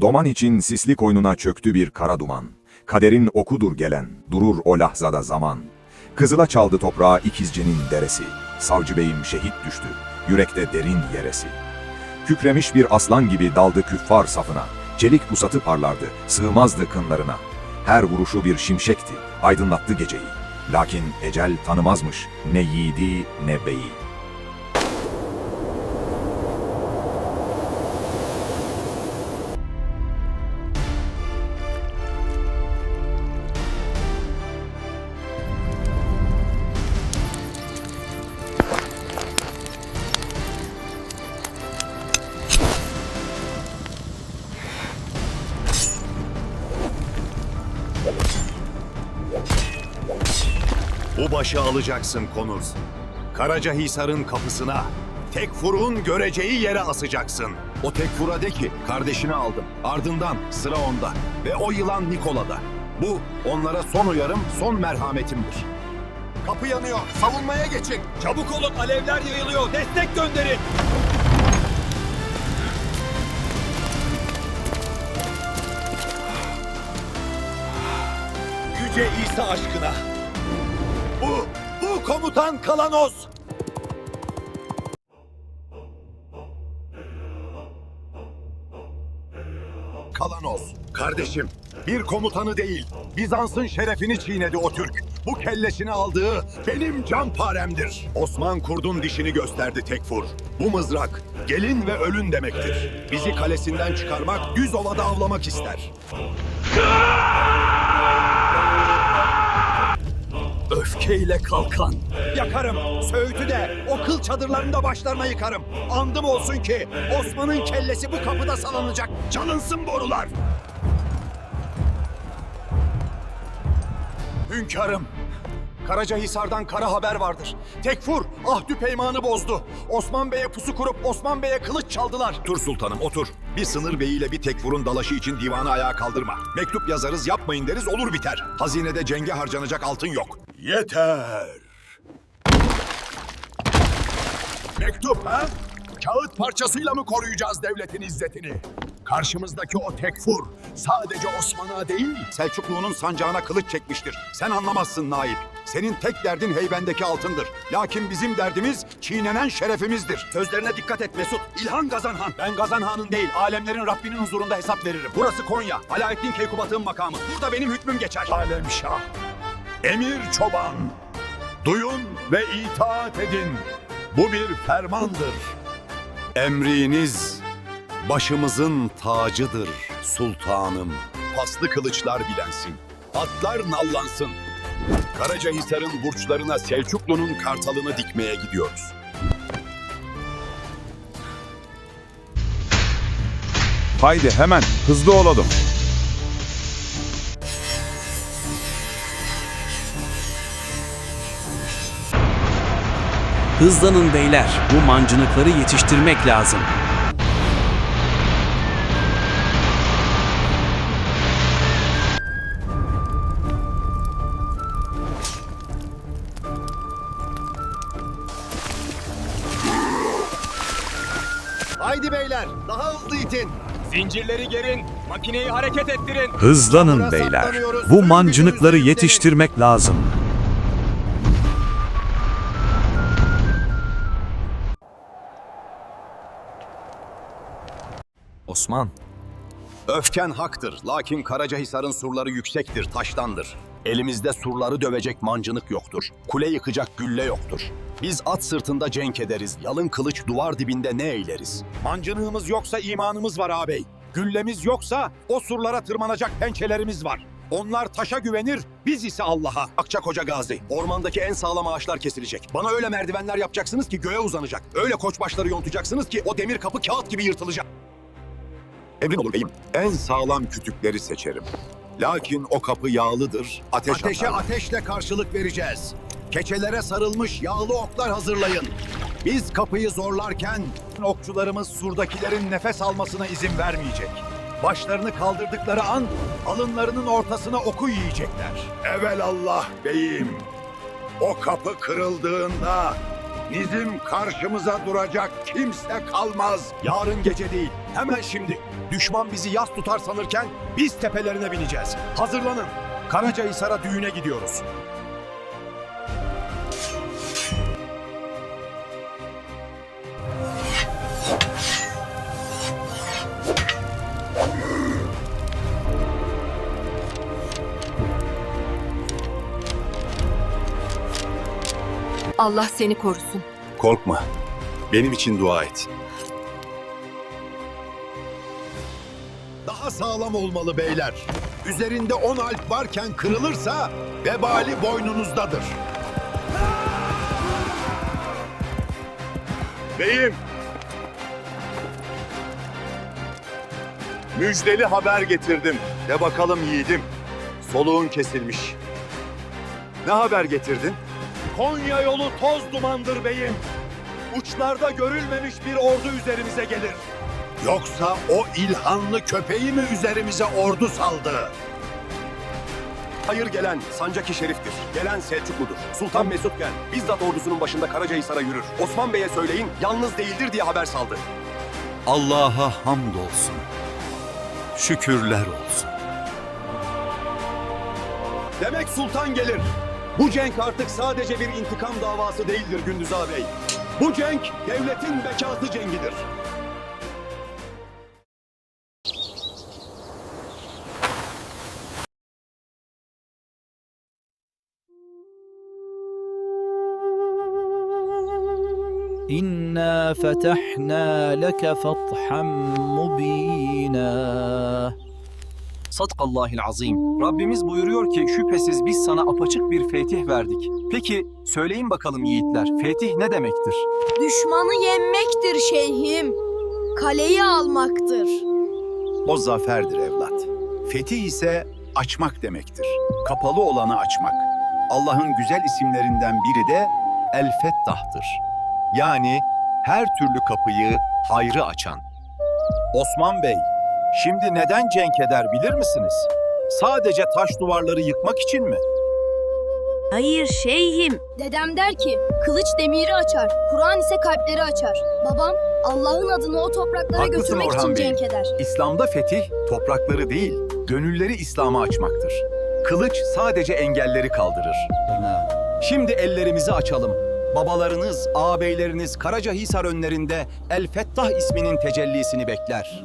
Doman için sisli koynuna çöktü bir kara duman. Kaderin okudur gelen, durur o lahzada zaman. Kızıla çaldı toprağa ikizcenin deresi. Savcı beyim şehit düştü, yürekte derin yeresi. Kükremiş bir aslan gibi daldı küffar safına. Çelik pusatı parlardı, sığmazdı kınlarına. Her vuruşu bir şimşekti, aydınlattı geceyi. Lakin ecel tanımazmış ne yiğidi ne beyi. Bu başı alacaksın Konurs. Karacahisar'ın kapısına, Tekfur'un göreceği yere asacaksın. O Tekfur'a de ki kardeşini aldım. Ardından sıra onda ve o yılan Nikola'da. Bu onlara son uyarım, son merhametimdir. Kapı yanıyor. Savunmaya geçin. Çabuk olun alevler yayılıyor. Destek gönderin. Yüce İsa aşkına. Komutan Kalanos. Kalanos, kardeşim. Bir komutanı değil, Bizans'ın şerefini çiğnedi o Türk. Bu kellesini aldığı benim canparemdir. Osman Kurd'un dişini gösterdi Tekfur. Bu mızrak, gelin ve ölün demektir. Bizi kalesinden çıkarmak, düz ovada avlamak ister. Öfkeyle kalkan. Yakarım. Söğütü de o kıl çadırlarını da başlarına yıkarım. Andım olsun ki Osman'ın kellesi bu kapıda salınacak. Canınsın borular. Hünkârım, Karacahisar'dan kara haber vardır. Tekfur ahdü peymanı bozdu. Osman Bey'e pusu kurup Osman Bey'e kılıç çaldılar. Otur sultanım otur. Bir sınır beyiyle bir Tekfur'un dalaşı için divanı ayağa kaldırma. Mektup yazarız yapmayın deriz olur biter. Hazinede cenge harcanacak altın yok. Yeter. Mektup ha? Kağıt parçasıyla mı koruyacağız devletin izzetini? Karşımızdaki o tekfur sadece Osman'a değil Selçuklu'nun sancağına kılıç çekmiştir. Sen anlamazsın naip. Senin tek derdin heybendeki altındır. Lakin bizim derdimiz çiğnenen şerefimizdir. Sözlerine dikkat et Mesut. İlhan Gazanhan. Ben Gazan Han'ın değil, alemlerin Rabbinin huzurunda hesap veririm. Burası Konya, Alaaddin Keykubat'ın makamı. Burada benim hükmüm geçer. Alemşah, emir çoban, duyun ve itaat edin. Bu bir fermandır. Emriniz başımızın tacıdır sultanım. Paslı kılıçlar bilensin, atlar nallansın. Karacahisar'ın burçlarına Selçuklu'nun kartalını dikmeye gidiyoruz. Haydi hemen hızlı olalım. Hızlanın beyler, bu mancınıkları yetiştirmek lazım. Haydi beyler, daha hızlı itin. Zincirleri gerin. Makineyi hareket ettirin. Hızlanın beyler. Bu mancınıkları yetiştirmek lazım. Osman. Öfken haktır. Lakin Karacahisar'ın surları yüksektir, taştandır. Elimizde surları dövecek mancınık yoktur. Kule yıkacak gülle yoktur. Biz at sırtında cenk ederiz. Yalın kılıç duvar dibinde ne eyleriz? Mancınığımız yoksa imanımız var ağabey. Güllemiz yoksa o surlara tırmanacak pençelerimiz var. Onlar taşa güvenir, biz ise Allah'a. Akçakoca Gazi, ormandaki en sağlam ağaçlar kesilecek. Bana öyle merdivenler yapacaksınız ki göğe uzanacak. Öyle koçbaşları yontacaksınız ki o demir kapı kağıt gibi yırtılacak. Emrin olur beyim. En sağlam kütükleri seçerim. Lakin o kapı yağlıdır. Ateş Ateşe ateşle karşılık vereceğiz. Keçelere sarılmış yağlı oklar hazırlayın. Biz kapıyı zorlarken okçularımız surdakilerin nefes almasına izin vermeyecek. Başlarını kaldırdıkları an alınlarının ortasına oku yiyecekler. Evelallah beyim. O kapı kırıldığında bizim karşımıza duracak kimse kalmaz. Yarın gece değil, Hemen şimdi. Düşman bizi yas tutar sanırken biz tepelerine bineceğiz. Hazırlanın. Karacahisar'a düğüne gidiyoruz. Allah seni korusun. Korkma. Benim için dua et. Daha sağlam olmalı beyler. Üzerinde on alp varken kırılırsa vebali boynunuzdadır. Beyim. Müjdeli haber getirdim. De bakalım yiğidim. Soluğun kesilmiş. Ne haber getirdin? Konya yolu toz dumandır beyim. Uçlarda görülmemiş bir ordu üzerimize gelir. Yoksa o ilhanlı köpeği mi üzerimize ordu saldı? Hayır gelen Sancaki Şerif'tir. Gelen Selçukludur. Sultan Mesut gel. Bizzat ordusunun başında Karacahisar'a yürür. Osman Bey'e söyleyin yalnız değildir diye haber saldı. Allah'a hamdolsun. Şükürler olsun. Demek sultan gelir. Bu cenk artık sadece bir intikam davası değildir Gündüz ağabey. Bu cenk devletin bekası cengidir. إنا فتحنا لك فتحا مبينا Sadkallahil azim. Rabbimiz buyuruyor ki şüphesiz biz sana apaçık bir fetih verdik. Peki söyleyin bakalım yiğitler, fetih ne demektir? Düşmanı yenmektir şeyhim. Kaleyi almaktır. O zaferdir evlat. Fetih ise açmak demektir. Kapalı olanı açmak. Allah'ın güzel isimlerinden biri de El Fettah'tır. Yani her türlü kapıyı hayrı açan. Osman Bey, şimdi neden cenk eder bilir misiniz? Sadece taş duvarları yıkmak için mi? Hayır şeyhim. Dedem der ki kılıç demiri açar, Kur'an ise kalpleri açar. Babam Allah'ın adını o topraklara Haklısın götürmek Orhan için Bey. cenk eder. İslam'da fetih toprakları değil, gönülleri İslam'a açmaktır. Kılıç sadece engelleri kaldırır. Şimdi ellerimizi açalım. Babalarınız, ağabeyleriniz Karacahisar önlerinde El Fettah isminin tecellisini bekler.